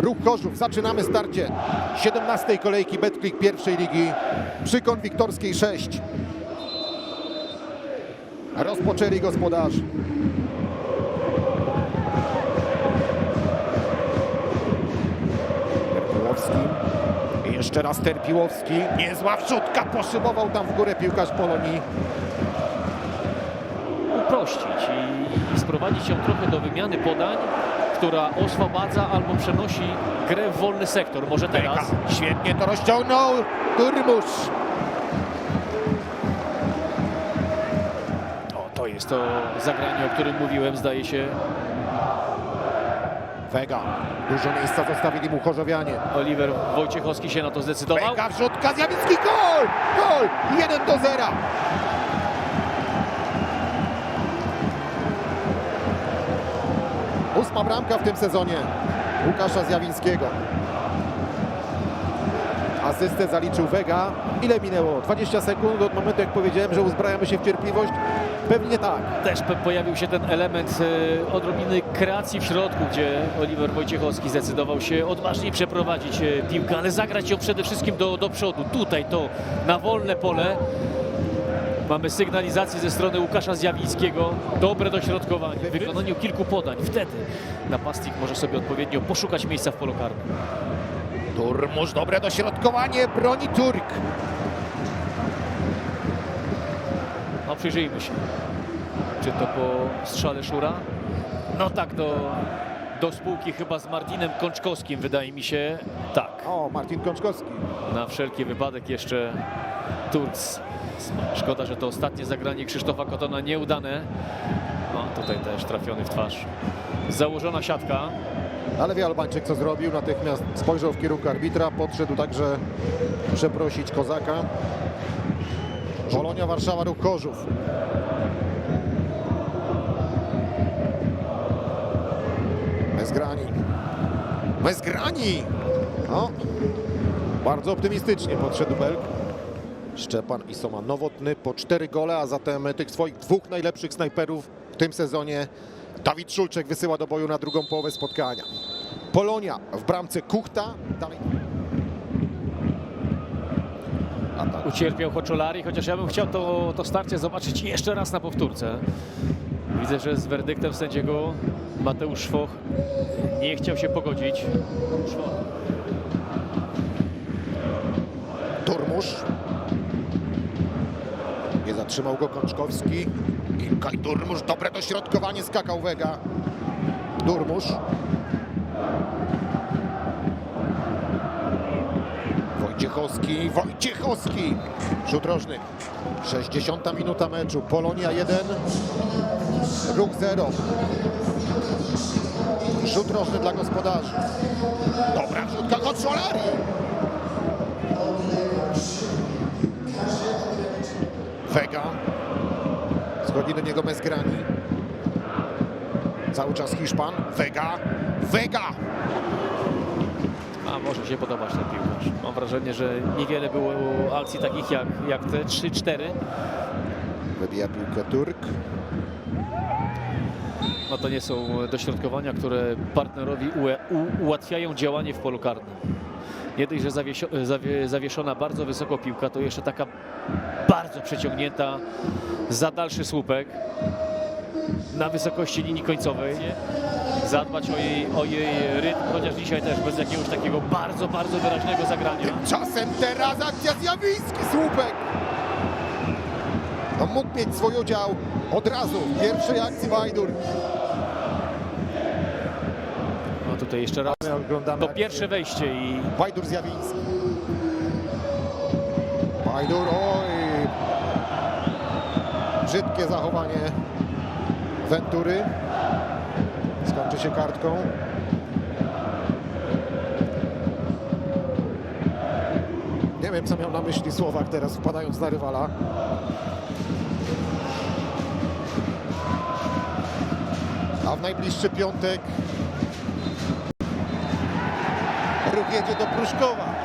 Ruch Chorzów. Zaczynamy starcie 17 kolejki Betclick pierwszej ligi przy Konwiktorskiej 6. Rozpoczęli gospodarzy. Terpiłowski. Jeszcze raz Terpiłowski. Niezła wrzutka. Poszybował tam w górę piłkarz Polonii. uprościć i sprowadzić ją trochę do wymiany podań, która oswabadza albo przenosi grę w wolny sektor. Może teraz. Beka. Świetnie to rozciągnął. Turmusz. O, to jest to zagranie, o którym mówiłem, zdaje się. Wega. Dużo miejsca zostawili mu Chorzowianie. Oliver Wojciechowski się na to zdecydował. Beka, wrzutka, Zjawicki, gol! Gol! 1 do 0. Ósma bramka w tym sezonie Łukasza Zjawińskiego. Asystę zaliczył Wega. Ile minęło? 20 sekund od momentu, jak powiedziałem, że uzbrajamy się w cierpliwość? Pewnie tak. Też pojawił się ten element e, odrobiny kreacji w środku, gdzie Oliver Wojciechowski zdecydował się odważniej przeprowadzić e, piłkę, ale zagrać ją przede wszystkim do, do przodu. Tutaj to na wolne pole. Mamy sygnalizację ze strony Łukasza Zjawińskiego. Dobre dośrodkowanie w wykonaniu kilku podań. Wtedy napastnik może sobie odpowiednio poszukać miejsca w polu karnym. Turmusz, dobre dośrodkowanie, broni Turk. No przyjrzyjmy się. Czy to po strzale Szura? No tak, do, do spółki chyba z Martinem Kączkowskim wydaje mi się. Tak. O, Martin Kączkowski. Na wszelki wypadek jeszcze Turks. Szkoda, że to ostatnie zagranie Krzysztofa Kotona nieudane. No tutaj też trafiony w twarz. Założona siatka. Ale wie Albańczyk co zrobił, natychmiast spojrzał w kierunku arbitra, podszedł także przeprosić Kozaka. Polonia Warszawa, ruch Korzów. Bezgrani. Bezgrani! No, bardzo optymistycznie podszedł Belk. Szczepan i Soma Nowotny po cztery gole, a zatem tych swoich dwóch najlepszych snajperów w tym sezonie Dawid Szulczek wysyła do boju na drugą połowę spotkania. Polonia w bramce Kuchta. Dalej. Atak. Ucierpiał Hoczolari, chociaż ja bym chciał to, to starcie zobaczyć jeszcze raz na powtórce. Widzę, że z werdyktem sędziego Mateusz Szwoch nie chciał się pogodzić. Szwoch. Turmusz. Nie zatrzymał go Kączkowski. Ilkay Turmusz. Dobre dośrodkowanie. Skakał Wega. Turmusz. Wojciechowski. Wojciechowski. Rzut rożny. 60 minuta meczu. Polonia 1. Ruch 0. Rzut rożny dla gospodarzy. Dobra rzutka Konsolari. Vega. Schodzi do niego Mezgrani. Cały czas Hiszpan. Vega. Vega. A może się podobać ten piłkarz. Mam wrażenie, że niewiele było akcji takich jak, jak te 3-4. Wybija piłkę Turk. No to nie są dośrodkowania, które partnerowi ułatwiają działanie w polu karnym. Nie dość, że zawiesio- zawie- zawieszona bardzo wysoko piłka, to jeszcze taka bardzo przeciągnięta za dalszy słupek na wysokości linii końcowej. Zadbać o jej, o jej rytm, chociaż dzisiaj też bez jakiegoś takiego bardzo, bardzo wyraźnego zagrania. Tymczasem teraz akcja zjawiski słupek. To mógł mieć swój udział od razu w pierwszej akcji Wajdur. No tutaj jeszcze raz My oglądamy to akcję. pierwsze wejście i Wajdur Zjawiński. Wajdur, oj. Brzydkie zachowanie Ventury. Skończy się kartką. Nie wiem, co miał na myśli Słowak teraz, wpadając na rywala. A w najbliższy piątek ruch jedzie do Pruszkowa.